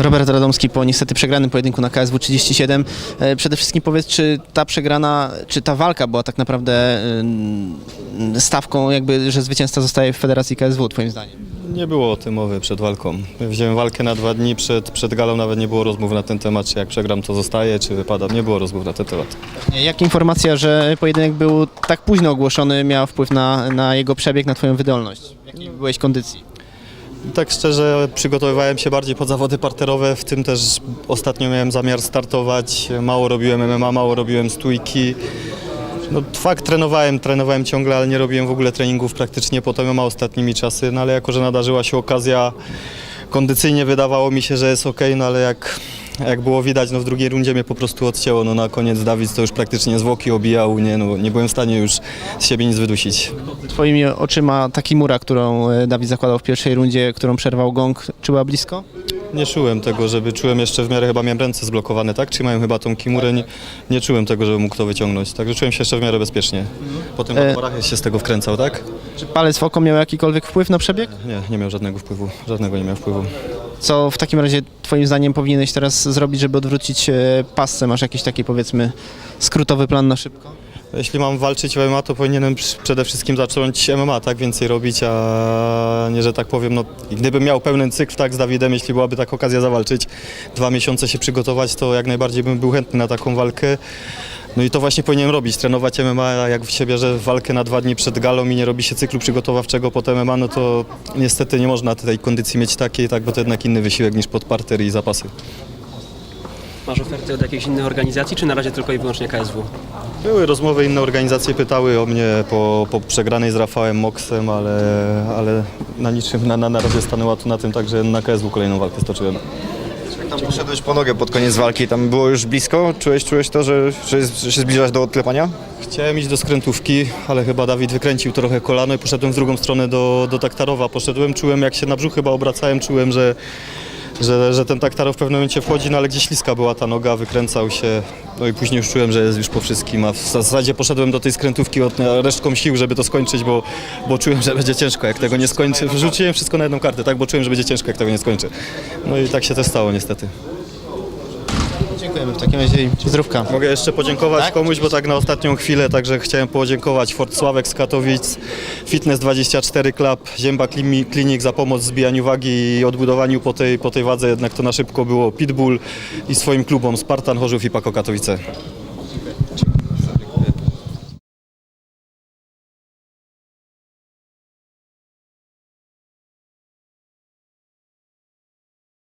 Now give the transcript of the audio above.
Robert Radomski po niestety przegranym pojedynku na KSW 37. E, Przede wszystkim powiedz, czy ta przegrana, czy ta walka była tak naprawdę ym, stawką jakby, że zwycięzca zostaje w Federacji KSW, twoim zdaniem? Nie było o tym mowy przed walką. Wziąłem walkę na dwa dni, przed, przed galą nawet nie było rozmów na ten temat, czy jak przegram to zostaje, czy wypadam. Nie było rozmów na ten temat. Jak informacja, że pojedynek był tak późno ogłoszony, miała wpływ na, na jego przebieg, na twoją wydolność? W jakiej byłeś kondycji? Tak szczerze przygotowywałem się bardziej pod zawody parterowe, w tym też ostatnio miałem zamiar startować. Mało robiłem MMA, mało robiłem stójki. No fakt trenowałem, trenowałem ciągle, ale nie robiłem w ogóle treningów praktycznie po MMA ostatnimi czasy, no ale jako, że nadarzyła się okazja, kondycyjnie wydawało mi się, że jest ok, no ale jak, jak było widać, no w drugiej rundzie mnie po prostu odcięło, no na koniec Dawid to już praktycznie zwłoki obijał, nie, no, nie byłem w stanie już z siebie nic wydusić. Twoimi oczyma ta kimura, którą e, Dawid zakładał w pierwszej rundzie, którą przerwał gong, czy była blisko? Nie czułem tego, żeby czułem jeszcze w miarę chyba miałem ręce zblokowane, tak? Czy mają chyba tą kimurę? Nie, nie czułem tego, żeby mógł to wyciągnąć. Także czułem się jeszcze w miarę bezpiecznie. Potem E- e... się z tego wkręcał, tak? Czy palec w oko miał jakikolwiek wpływ na przebieg? Nie, nie miał żadnego wpływu. Żadnego nie miał wpływu. Co w takim razie twoim zdaniem powinieneś teraz zrobić, żeby odwrócić e, pasce? Masz jakiś taki powiedzmy skrótowy plan na szybko? Jeśli mam walczyć w MMA, to powinienem przede wszystkim zacząć MMA, tak? Więcej robić, a nie, że tak powiem, no gdybym miał pełny cykl, tak, z Dawidem, jeśli byłaby taka okazja zawalczyć, dwa miesiące się przygotować, to jak najbardziej bym był chętny na taką walkę. No i to właśnie powinienem robić, trenować MMA, jak się bierze walkę na dwa dni przed galą i nie robi się cyklu przygotowawczego pod MMA, no to niestety nie można tej kondycji mieć takiej, tak, bo to jednak inny wysiłek niż pod parter i zapasy. Masz oferty od jakiejś innej organizacji, czy na razie tylko i wyłącznie KSW? Były rozmowy, inne organizacje pytały o mnie po, po przegranej z Rafałem Moksem, ale, ale na niczym, na, na, na razie stanęła tu na tym, także na KSW kolejną walkę stoczyłem. Tam poszedłeś po nogę pod koniec walki, tam było już blisko? Czułeś, czułeś to, że, że, że się zbliżasz do odklepania? Chciałem iść do skrętówki, ale chyba Dawid wykręcił trochę kolano i poszedłem w drugą stronę do, do Taktarowa. Poszedłem, czułem jak się na brzuch chyba obracałem, czułem, że, że, że ten Taktarow w pewnym momencie wchodzi, no ale gdzieś śliska była ta noga, wykręcał się. No i później już czułem, że jest już po wszystkim, a w zasadzie poszedłem do tej skrętówki od resztką sił, żeby to skończyć, bo, bo czułem, że będzie ciężko, jak tego nie skończę. Wrzuciłem wszystko na jedną kartę, tak, bo czułem, że będzie ciężko, jak tego nie skończę. No i tak się też stało niestety. Dziękujemy w takim razie i zdrówka. Mogę jeszcze podziękować komuś, bo tak na ostatnią chwilę, także chciałem podziękować Fort Sławek z Katowic, Fitness24 Club, Zięba Klimi- Klinik za pomoc w zbijaniu wagi i odbudowaniu po tej, po tej wadze, jednak to na szybko było Pitbull i swoim klubom Spartan Chorzów i Pako Katowice.